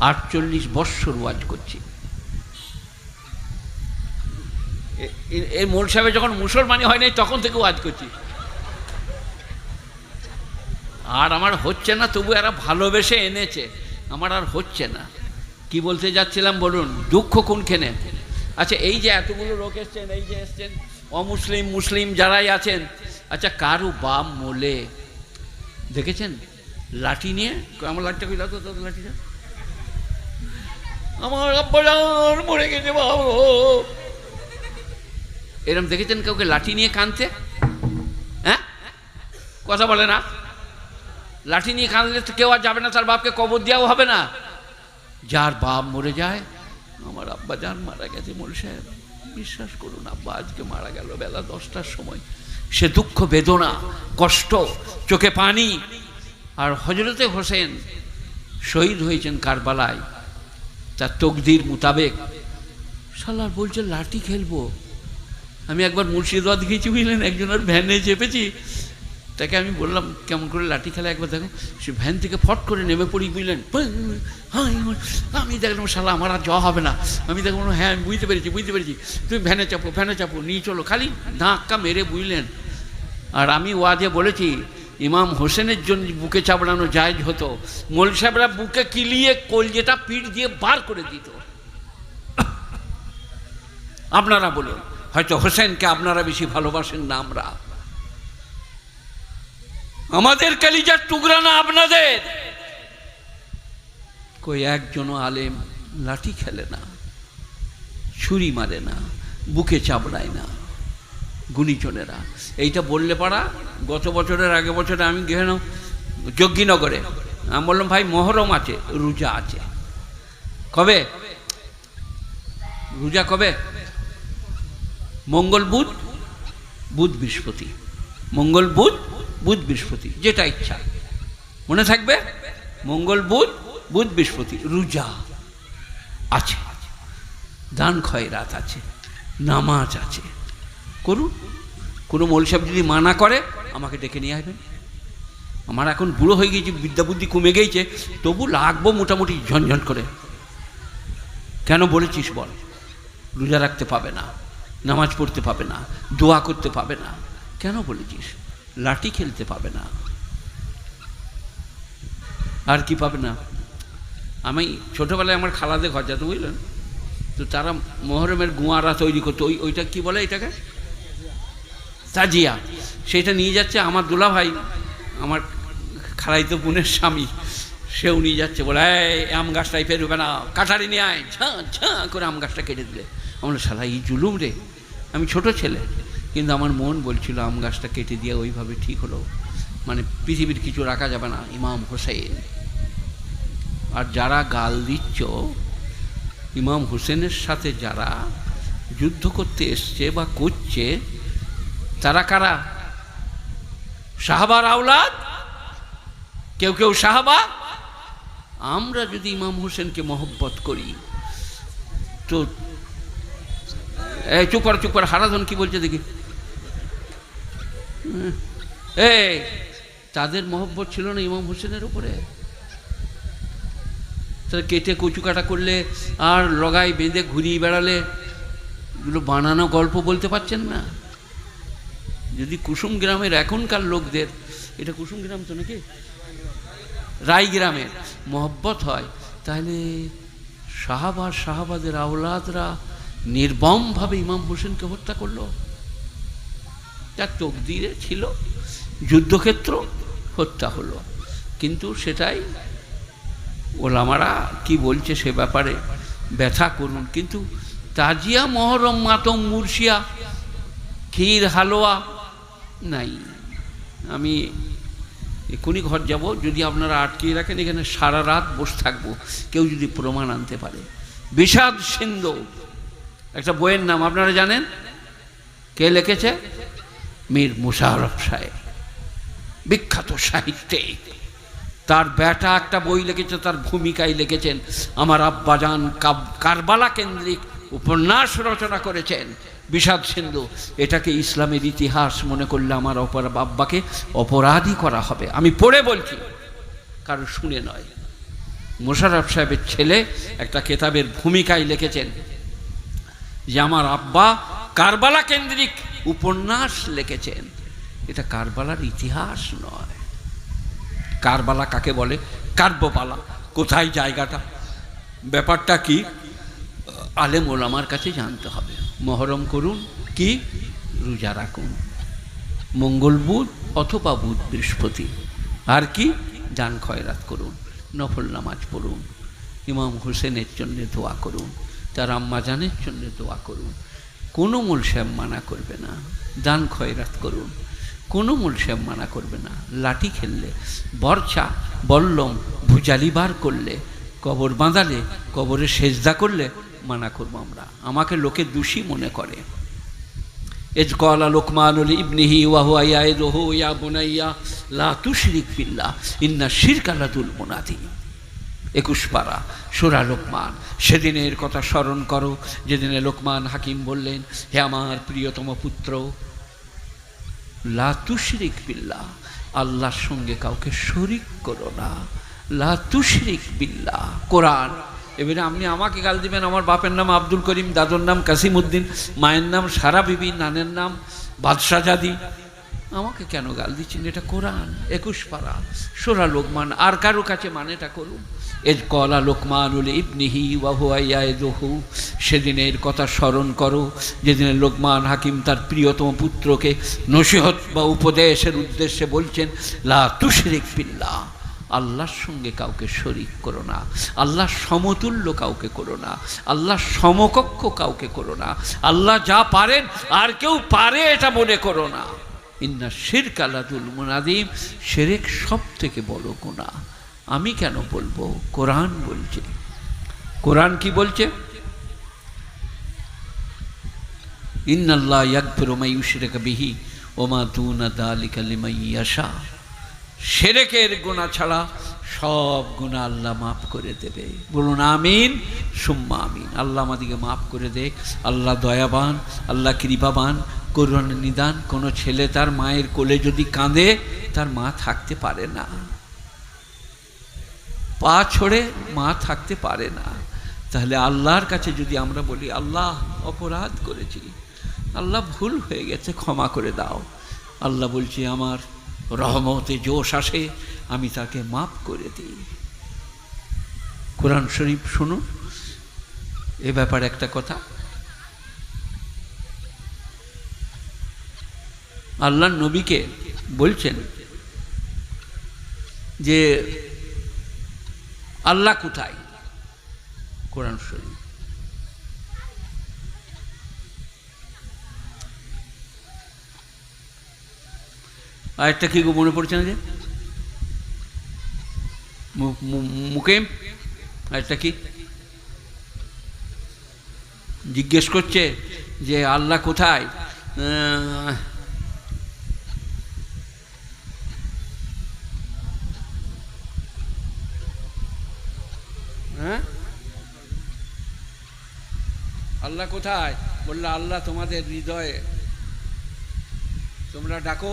আটচল্লিশ বৎসর ওয়াজ করছি। এই মোল সাহেব যখন মুসলমানি হয় নাই, তখন থেকে ওয়াজ করছি। আর আমার হচ্ছে না, তবু এরা ভালোবেসে এনেছে। আমার আর হচ্ছে না। কি বলতে যাচ্ছিলাম বলুন? দুঃখ কোনখানে? আচ্ছা এই যে এতগুলো লোক এসছেন, এই যে এসছেন, অমুসলিম, মুসলিম যারাই আছেন আচ্ছা কারু বাম মোলে? দেখেছেন? লাঠি নিয়ে? আমার লাঠিটা কই? লাগতো লাঠিটা। আমার আব্বা জান মরে গেছে বাবু। এরম দেখেছেন কাউকে লাঠি নিয়ে কানতে হ্যাঁ? কথা বলে না। লাঠি নিয়ে কাঁদলে তো কেউ আর যাবে না, তার বাপকে কবর দেওয়াও হবে না। যার বাপ মরে যায়, আমার আব্বা যান মারা গেছে মোল সাহেব বিশ্বাস করুন, আব্বা আজকে মারা গেল বেলা দশটার সময়। সে দুঃখ, বেদনা, কষ্ট, চোখে পানি। আর হজরতে হোসেন শহীদ হয়েছেন কারবালায়। তার তকদির মোতাবেক সালার বলছে লাঠি খেলব। আমি একবার মুর্শিদাবাদ গিয়েছি বুঝলেন? একজনের ভ্যানে চেপেছি। তাকে আমি বললাম, কেমন করে লাঠি খেলা একবার দেখো। সে ভ্যান থেকে ফট করে নেমে পড়ি বুঝলেন। আমি দেখলাম, শালা, আমার আর যাওয়া হবে না। আমি দেখলাম হ্যাঁ আমি বুঝতে পেরেছি বুঝতে পেরেছি। তুমি ভ্যানে চাপো ভ্যানে চাপো, নিয়ে চলো, খালি ধাক্কা মেরে বুঝলেন। আর আমি ওয়াজে বলেছি ইমাম হোসেনের জন্য বুকে চাবড়ানো জায়জ হতো। মোল সাহেবরা বুকে কিলিয়ে কলজেটা পিঠ দিয়ে বার করে দিত। আপনারা বলুন, হয়তো হোসেনকে আপনারা বেশি ভালোবাসেন না আমরা? আমাদের কালিজার টুকরা না আপনাদের? কই একজন আলেম লাঠি খেলে না, ছুরি মারে না, বুকে চাবড়ায় না। গুণীজনেরা। এইটা বললে পারা, গত বছরের আগে বছরে আমি গেলাম যজ্ঞীনগরে। আমি বললাম, ভাই, মহরম আছে, রোজা আছে। কবে? রোজা কবে? মঙ্গল বুধ বুধ বৃহস্পতি। মঙ্গল বুধ বুধ বৃহস্পতি, যেটা ইচ্ছা। মনে থাকবে? মঙ্গল বুধ বুধ বৃহস্পতি, রোজা আছে। দান খয়রাত আছে, নামাজ আছে। করুন। কোনো মৌল সাহেব যদি মানা করে, আমাকে ডেকে নিয়ে আসবেন। আমার এখন বুড়ো হয়ে গিয়েছে, বিদ্যা বুদ্ধি কমে গিয়েছে, তবু লাগবো মোটামুটি ঝনঝন করে। কেন বলেছিস বল? রোজা রাখতে পাবে না, নামাজ পড়তে পাবে না, দোয়া করতে পাবে না। কেন বলেছিস? লাঠি খেলতে পাবে না। আর কি পাবে না? আমি ছোটোবেলায় আমার খালাদের ঘর যেত, বুঝলেন? তো তারা মহরমের গুঁয়ারা তৈরি করতো, ওই ওইটা কি বলে এটাকে? তাজিয়া। সেটা নিয়ে যাচ্ছে আমার দুলা ভাই আমার খালাইতো বোনের স্বামী। সেও নিয়ে যাচ্ছে, বলে আম গাছটাই ফেরবে না কাঠারি নিয়ে আয়, ঝাঁ ঝাঁ করে আম গাছটা কেটে দিলে। আমরা শালা, এই জুলুম রে, আমি ছোট ছেলে। কিন্তু আমার মন বলছিল, আম গাছটা কেটে দিয়ে ওইভাবে ঠিক হলো। মানে পৃথিবীর কিছু রাখা যাবে না, ইমাম হোসেন। আর যারা গাল দিচ্ছ, ইমাম হোসেনের সাথে যারা যুদ্ধ করতে এসছে বা করছে তারা কারা? সাহাবার আওলাদ? কেউ কেউ সাহাবা? আমরা যদি ইমাম হোসেনকে মহব্বত করি, তো এই চুপ কর চুপ কর, হারাধন কি বলছে দেখি। তাদের মহব্বত ছিল না ইমাম হোসেনের উপরে। কেটে কচু কাটা করলে আর লগাই বেঁধে ঘুরিয়ে বেড়ালে, এগুলো বানানো গল্প বলতে পারছেন না। যদি কুসুম গ্রামের এখনকার লোকদের, এটা কুসুম গ্রাম তো নাকি? রাই গ্রামের মহব্বত হয়, তাহলে সাহাবা সাহাবাদের আওলাদরা নির্মমভাবে ইমাম হোসেনকে হত্যা করল? তার তকদিরে ছিল, যুদ্ধক্ষেত্র হত্যা হলো। কিন্তু সেটাই ওলামারা কি বলছে সে ব্যাপারে ব্যথা করুন। কিন্তু তাজিয়া মহরম মাতম মুর্শিয়া, ক্ষীর হালুয়া নাই। আমি এক্ষুনি ঘর যাব, যদি আপনারা আটকিয়ে রাখেন, এখানে সারা রাত বসে থাকব, কেউ যদি প্রমাণ আনতে পারে। বিষাদ সিন্ধু, একটা বইয়ের নাম, আপনারা জানেন? কে লিখেছে? মীর মুশারফ সাহেব, বিখ্যাত সাহিত্যিক তার বেটা একটা বই লিখেছে, তার ভূমিকায় লিখেছেন, আমার আব্বাজান কারবালা কেন্দ্রিক উপন্যাস রচনা করেছেন। বিষাদ সিন্ধু, এটাকে ইসলামের ইতিহাস মনে করলে আমার অপর বাব্বাকে অপরাধী করা হবে। আমি পড়ে বলছি, কারও শুনে নয়। মোশাররফ সাহেবের ছেলে একটা কেতাবের ভূমিকায় লিখেছেন, যে আমার আব্বা কারবালা কেন্দ্রিক উপন্যাস লিখেছেন। এটা কারবালার ইতিহাস নয়। কারবালা কাকে বলে? কার্বপালা কোথায় জায়গাটা? ব্যাপারটা কি? আলেম ওলামার কাছে জানতে হবে। মহরম করুন কি? রোজা রাখুন। মঙ্গল বুধ অথবা বুধ বৃহস্পতি। আর কি? দান খয়রাত করুন, নফল নামাজ পড়ুন, ইমাম হোসেনের জন্য দোয়া করুন, তার আম্মাজানের জন্য দোয়া করুন। কোনো মূল সাহেব মানা করবে না। দান খয়রাত করুন, কোনো মূল সাহেব মানা করবে না। লাঠি খেললে বর্ষা বল্লম, ভুজালি বার করলে, কবর বাঁধালে, কবরে সেজদা করলে মানা করব আমরা। আমাকে লোকে দোষী মনে করে। এজ কলা লোকমান ইবনিহি ওয়াহু আয়াদহু ইয়া বুনাইয়া, লা তুশরিক বিল্লাহ, ইন্না শিরকালাতুল মুনাদি। একুশ পারা, সোরা লোকমান, সেদিনের কথা স্মরণ করো। যেদিনে লোকমান হাকিম বললেন, হে আমার প্রিয়তম পুত্র, লা তুশরিক বিল্লাহ, আল্লাহর সঙ্গে কাউকে শরিক করো না। লা তুশরিক বিল্লাহ, কোরআন এবারে আপনি আমাকে গাল দিবেন, আমার বাপের নাম আব্দুল করিম, দাদুর নাম কাসিম উদ্দিন মায়ের নাম সারা বিবি, নানের নাম বাদশাহ জাদি। আমাকে কেন গাল দিচ্ছেন? এটা কোরআন, একুশ পারা, সোরা লোকমান, আর কারও কাছে মানেটা করুন। এজ কলা লোকমানুল ইবনিহি ওয়াহুয়াইয়াদহু সেদিনের কথা স্মরণ করো যেদিনে লোকমান হাকিম তার প্রিয়তম পুত্রকে নসিহত বা উপদেশের উদ্দেশ্যে বলছেন, লা তুশরিক বিল্লাহ। আল্লাহর সঙ্গে কাউকে শরিক করো না। আল্লাহ সমতুল্য কাউকে করো না। আল্লাহ সমকক্ষ কাউকে করো না। আল্লাহ যা পারেন, আর কেউ পারে এটা মনে করো না। ইন্না শির কালাদুল মুনাদিম সেরেক সব থেকে বড় গোনা আমি কেন বলব? কোরআন বলছে। কোরআন কি বলছে? ইন্নাল্লাহ ইয়াকফিরু মা ইউশরিকা বিহি ওমা দুনা দালিকা লিমান ইয়াশা। সেরেকের গুণা ছাড়া সব গুণা আল্লাহ মাফ করে দেবে। বলুন আমিন, সুম্মা আমিন। আল্লাহ আমাদিকে মাফ করে দে আল্লাহ দয়াবান, আল্লাহ কৃপাবান করুণ নিদান। কোনো ছেলে তার মায়ের কোলে যদি কাঁদে, তার মা থাকতে পারে না। পা ছড়ে মা থাকতে পারে না। তাহলে আল্লাহর কাছে যদি আমরা বলি, আল্লাহ অপরাধ করেছি। আল্লাহ ভুল হয়ে গেছে, ক্ষমা করে দাও। আল্লাহ বলছি, আমার রহমতে জোশ আসে, আমি তাকে মাফ করে দিই। কোরআন শরীফ শুনুন, এ ব্যাপারে একটা কথা। আল্লাহ নবীকে বলছেন যে, আল্লাহ কোথায়? কোরআন শরীফ। আরেকটা কি গো মনে পড়ছে না যে? মুকেম আরেকটা কি? জিজ্ঞেস করছে যে আল্লাহ কোথায়? হ্যাঁ? আল্লাহ কোথায়? বলল, আল্লাহ তোমাদের হৃদয়ে। তোমরা ডাকো।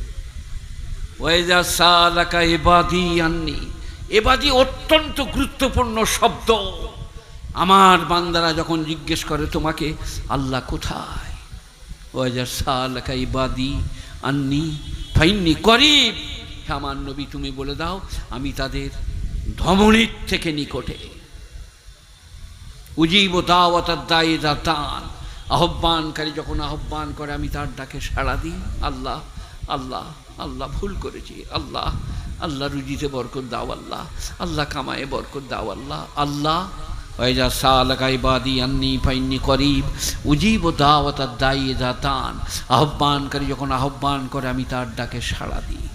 অত্যন্ত গুরুত্বপূর্ণ শব্দ। আমার বান্দারা যখন জিজ্ঞেস করে, তোমাকে আল্লাহ কোথায়? করিব। আমার নবী, তুমি বলে দাও, আমি তাদের ধমনীর থেকে নিকটে। উজীব উজিব দায়ী দাতান আহ্বানকারী যখন আহ্বান করে, আমি তার ডাকে সাড়া দিই, আল্লাহ আল্লাহ আল্লাহ ভুল করেছি, আল্লাহ আল্লাহ রুজিতে বরকত দাও, আল্লাহ আল্লাহ কামায়ে বরকত দাও, আল্লাহ আল্লাহ, ওয়াইজা সালাকা ইবাদি আন্নি ফাইন্নি করিব, উজিব দাওয়াত দায়ী দাতান আহ্বানকারী যখন আহ্বান করে আমি তার ডাকে সাড়া দিই।